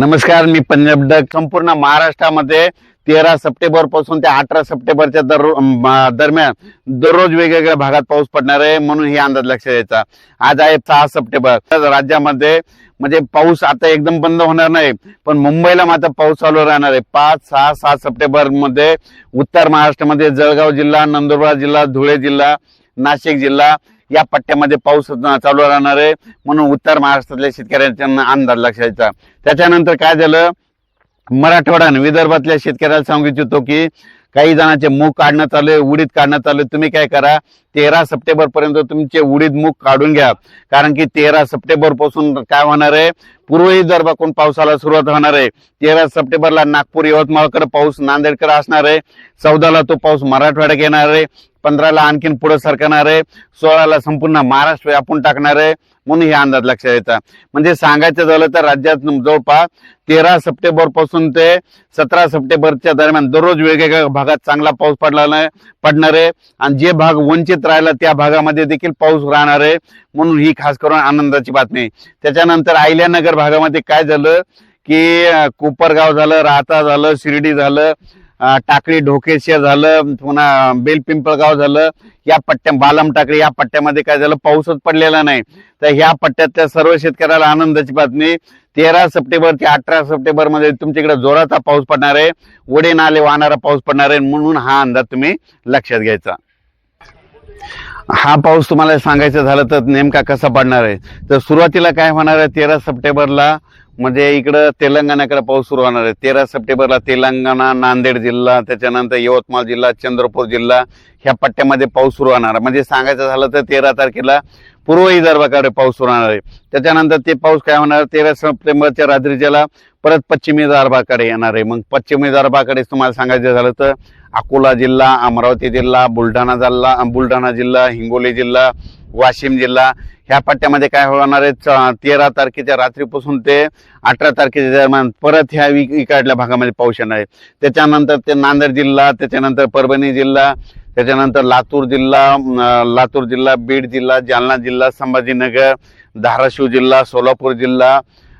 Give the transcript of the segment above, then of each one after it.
नमस्कार मी पंजाब डग संपूर्ण महाराष्ट्रामध्ये तेरा सप्टेंबरपासून ते अठरा सप्टेंबरच्या दर दरम्यान दररोज वेगवेगळ्या भागात पाऊस पडणार आहे म्हणून हे अंदाज लक्षात द्यायचा आज आहे सहा सप्टेंबर. तर राज्यामध्ये म्हणजे पाऊस आता एकदम बंद होणार नाही पण मुंबईला मात्र पाऊस चालू राहणार आहे. पाच सहा सात सप्टेंबरमध्ये उत्तर महाराष्ट्रामध्ये जळगाव जिल्हा नंदुरबार जिल्हा धुळे जिल्हा नाशिक जिल्हा या पट्ट्यामध्ये पाऊस चालू राहणार आहे. म्हणून उत्तर महाराष्ट्रातल्या शेतकऱ्यांचा अंदाज लक्षात त्याच्यानंतर काय झालं? मराठवाडा आणि विदर्भातल्या शेतकऱ्याला सांगू इच्छितो की काही जणांचे मूग काढण्यात आले उडीद काढण्यात आले तुम्ही काय करा तेरा सप्टेंबर पर्यंत तुमचे उडीद मूग काढून घ्या. कारण की तेरा सप्टेंबरपासून काय होणार आहे? पूर्व विदर्भाकडून पावसाला सुरुवात होणार आहे? तेरा सप्टेंबरला नागपूर यवतमाळकडे पाऊस नांदेडकडे असणार आहे. चौदाला तो पाऊस मराठवाड्यात येणार आहे. पंधराला आणखीन पुढे सरकणार आहे. सोळाला संपूर्ण महाराष्ट्र व्यापून टाकणार आहे. म्हणून हे अंदाज लक्षात येतात म्हणजे सांगायचं झालं तर राज्यात जवळपास तेरा सप्टेंबरपासून ते सतरा सप्टेंबरच्या दरम्यान दररोज वेगवेगळ्या भागात चांगला पाऊस पडला पडणार आहे. आणि जे भाग वंचित राहिला त्या भागामध्ये देखील पाऊस राहणार आहे. म्हणून ही खास करून आनंदाची बातमी त्याच्यानंतर आयल्यानगर भागामध्ये काय झालं की कोपरगाव झालं राहता झालं शिर्डी झालं टाकळी ढोकेश्वर झालं पुन्हा बेलपिंपळगाव झालं या पट्ट्या बालम टाकळी या पट्ट्यामध्ये काय झालं पाऊसच पडलेला नाही. तर ह्या पट्ट्यातल्या सर्व शेतकऱ्याला आनंदाची बातमी तेरा सप्टेंबर ते अठरा सप्टेंबरमध्ये तुमच्याकडे जोराचा पाऊस पडणार आहे वडे नाले वाहणारा पाऊस पडणार आहे म्हणून हा अंदाज तुम्ही लक्षात घ्यायचा. हा पाऊस तुम्हाला सांगायचं झालं तर नेमका कसा पडणार आहे? तर सुरुवातीला काय होणार आहे तेरा सप्टेंबरला म्हणजे इकडं तेलंगणाकडे पाऊस सुरू होणार आहे. तेरा सप्टेंबरला तेलंगणा नांदेड जिल्हा त्याच्यानंतर यवतमाळ जिल्हा चंद्रपूर जिल्हा ह्या पट्ट्यामध्ये पाऊस सुरू होणार. म्हणजे सांगायचं झालं तर तेरा तारखेला पूर्व विदर्भाकडे पाऊस सुरू होणार आहे. त्याच्यानंतर ते पाऊस काय होणार? तेरा सप्टेंबरच्या रात्रीच्याला परत पश्चिमी विदर्भाकडे येणार आहे. मग पश्चिमी विदर्भाकडे तुम्हाला सांगायचं झालं तर अकोला जिल्हा अमरावती जिल्हा बुलढाणा जिल्हा बुलढाणा जिल्हा हिंगोली जिल्हा वाशिम जिल्हा ह्या पट्ट्यामध्ये काय होणार आहे? तेरा तारखेच्या रात्रीपासून ते अठरा तारखेच्या दरम्यान परत ह्या इकडल्या भागामध्ये पाऊस येणार आहे. त्याच्यानंतर ते नांदेड जिल्हा त्याच्यानंतर परभणी जिल्हा त्याच्यानंतर लातूर जिल्हा लातूर जिल्हा बीड जिल्हा जालना जिल्हा संभाजीनगर धाराशिव जिल्हा सोलापूर जिल्हा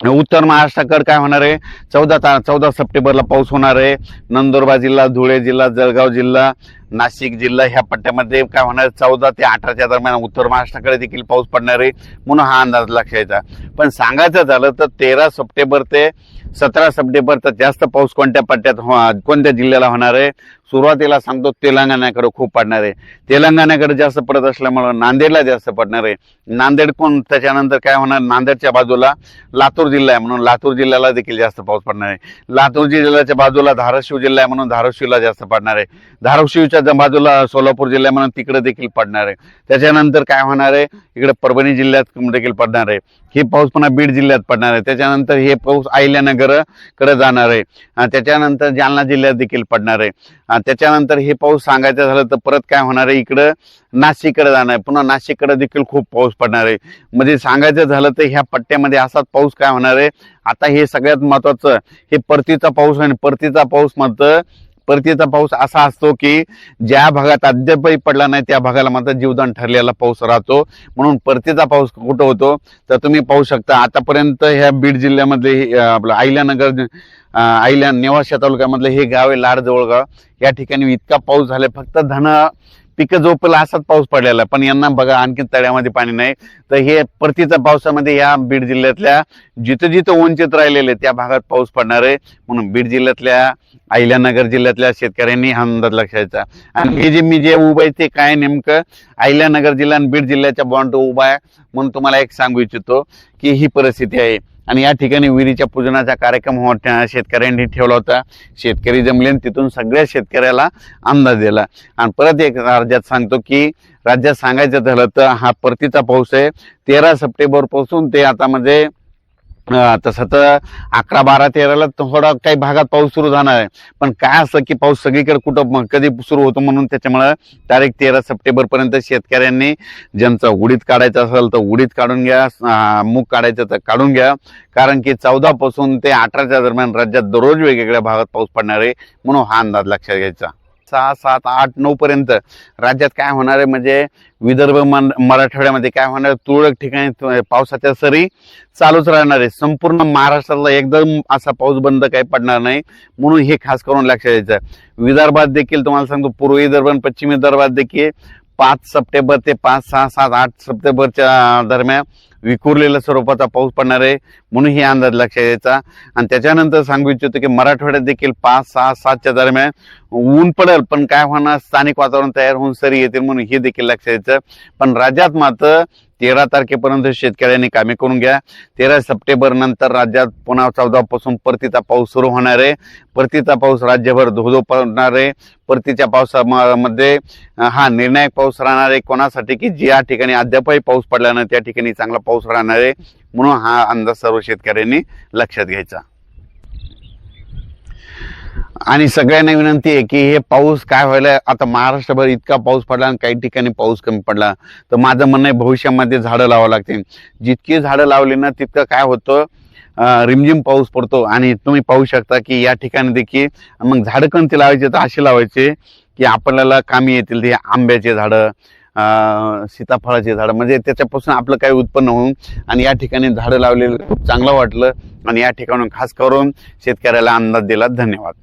उत्तर महाराष्ट्राकडे काय होणार आहे? चौदा ता चौदा सप्टेंबरला पाऊस होणार आहे. नंदुरबार जिल्हा धुळे जिल्हा जळगाव जिल्हा नाशिक जिल्हा ह्या पट्ट्यामध्ये काय होणार चौदा ते अठराच्या दरम्यान उत्तर महाराष्ट्राकडे देखील पाऊस पडणार आहे म्हणून हा अंदाज लक्षायचा पण सांगायचं झालं तर तेरा सप्टेंबर ते सतरा सप्टेंबरचा जास्त पाऊस कोणत्या पट्ट्यात हो- कोणत्या जिल्ह्याला होणार आहे? सुरुवातीला सांगतो तेलंगणाकडे खूप पडणार आहे. तेलंगणाकडे जास्त पडत असल्यामुळं नांदेडला जास्त पडणार आहे. नांदेड कोण त्याच्यानंतर काय होणार नांदेडच्या बाजूला लातूर जिल्हा आहे म्हणून लातूर जिल्ह्याला देखील जास्त पाऊस पडणार आहे. लातूर जिल्ह्याच्या बाजूला धाराशिव जिल्हा आहे म्हणून धाराशिवला जास्त पडणार आहे. धाराशिवच्या त्याच्या बाजूला सोलापूर जिल्हा म्हणून तिकडे देखील पडणार आहे. त्याच्यानंतर काय होणार आहे? इकडे परभणी जिल्ह्यात देखील पडणार आहे. हे पाऊस पुन्हा बीड जिल्ह्यात पडणार आहे. त्याच्यानंतर हे पाऊस अहिल्यानगरकडे जाणार आहे. त्याच्यानंतर जालना जिल्ह्यात देखील पडणार आहे. त्याच्यानंतर हे पाऊस सांगायचं झालं तर परत काय होणार आहे? इकडं नाशिककडे जाणार आहे. पुन्हा नाशिककडे देखील खूप पाऊस पडणार आहे. म्हणजे सांगायचं झालं तर ह्या पट्ट्यामध्ये असाच पाऊस काय होणार आहे? आता हे सगळ्यात महत्वाचं हे परतीचा पाऊस आणि परतीचा पाऊस मात्र परतीचा पाऊस असा असतो की ज्या भागात अद्यापही पडला नाही त्या भागाला मात्र जीवदान ठरलेला पाऊस राहतो. म्हणून परतीचा पाऊस कुठं होतो तर तुम्ही पाहू शकता आतापर्यंत ह्या बीड जिल्ह्यामधले हे, आपलं अहिल्यानगर अं, नेवाशा तालुक्यामधलं हे गाव आहे लाड जवळगाव या ठिकाणी इतका पाऊस झालाय फक्त धन पिकं झोपलं असाच पाऊस पडलेला. पण यांना बघा आणखी तळ्यामध्ये पाणी नाही. तर हे परतीच्या पावसामध्ये या बीड जिल्ह्यातल्या जिथं जिथं वंचित राहिलेले त्या भागात पाऊस पडणार आहे. म्हणून बीड जिल्ह्यातल्या अहिल्यानगर जिल्ह्यातल्या शेतकऱ्यांनी हा अंदाज लक्षायचा. आणि हे जे मी जे उभं आहे ते काय नेमकं? अहिल्यानगर जिल्हा आणि बीड जिल्ह्याच्या बॉन्ड उभा आहे. म्हणून तुम्हाला एक सांगू इच्छितो की ही परिस्थिती आहे. आणि या ठिकाणी विहिरीच्या पूजनाचा कार्यक्रम होत्या शेतकऱ्यांनी ठेवला होता. शेतकरी जमले आणि तिथून सगळ्या शेतकऱ्याला अंदाज दिला. आणि परत एक राज्यात सांगतो की राज्यात सांगायचं झालं तर हा परतीचा पाऊस आहे. तेरा सप्टेंबरपासून ते आता म्हणजे तसं तर अकरा बारा तेराला थोडा काही भागात पाऊस सुरू जाणार आहे पण काय असं की पाऊस सगळीकडे कुठं कधी सुरू होतो म्हणून त्याच्यामुळं तारीख तेरा सप्टेंबरपर्यंत शेतकऱ्यांनी ज्यांचं उडीद काढायचा असेल तर उडीद काढून घ्या मूग काढायचं तर काढून घ्या. कारण की चौदापासून ते अठराच्या दरम्यान राज्यात दररोज वेगवेगळ्या भागात पाऊस पडणार आहे म्हणून हा अंदाज लक्षात घ्यायचा. सहा सात आठ नऊ पर्यंत. राज्यात काय होणार आहे? म्हणजे विदर्भ मन- मराठवाड्यामध्ये काय होणार तुरळक ठिकाणी पावसाच्या सरी चालूच राहणार आहे. संपूर्ण महाराष्ट्रातला एकदम असा पाऊस बंद काही पडणार नाही. म्हणून हे खास करून लक्षात द्यायचं विदर्भात देखील तुम्हाला सांगतो पूर्व विदर्भ आणि पश्चिम विदर्भात देखील पाच सप्टेंबर ते पाच सहा सात आठ सप्टेंबरच्या दरम्यान विखुरलेल्या स्वरूपाचा पाऊस पडणार आहे म्हणून हे अंदाज लक्षात द्यायचा. आणि त्याच्यानंतर सांगू इच्छितो की मराठवाड्यात देखील पाच सहा सातच्या दरम्यान ऊन पडेल पण काय होणार? स्थानिक वातावरण तयार होऊन सरी येतील म्हणून हे देखील लक्षात द्यायचं. पण राज्यात मात्र तेरा तारखेपर्यंत शेतकऱ्यांनी कामे करून घ्या. तेरा सप्टेंबर नंतर राज्यात पुन्हा चौदापासून परतीचा पाऊस सुरू होणार आहे. परतीचा पाऊस राज्यभर धोधो पडणार आहे. परतीच्या पावसामध्ये हा निर्णायक पाऊस राहणार आहे. कोणासाठी? की ज्या ठिकाणी अद्यापही पाऊस पडला नाही त्या ठिकाणी चांगला पाऊस राहणार आहे. म्हणून हा अंदाज सर्व शेतकऱ्यांनी लक्षात घ्यायचा. आणि सगळ्यांना विनंती आहे की हे पाऊस काय व्हायला आता महाराष्ट्रभर इतका पाऊस पडला आणि काही ठिकाणी पाऊस कमी पडला. तर माझं म्हणणं आहे भविष्यामध्ये झाडं लावावं लागतील. जितकी झाडं लावली ना तितकं काय होतं? रिमझिम पाऊस पडतो. आणि तुम्ही पाहू शकता की या ठिकाणी देखील मग झाडं कोणती लावायचे? तर अशी लावायचे की आपल्याला कामी येतील ते आंब्याचे झाडं सीताफळाचे झाडं. म्हणजे त्याच्यापासून आपलं काही उत्पन्न होऊन आणि या ठिकाणी झाडं लावलेलं खूप चांगलं वाटलं. आणि या ठिकाणून खास करून शेतकऱ्याला अंदाज दिला. धन्यवाद.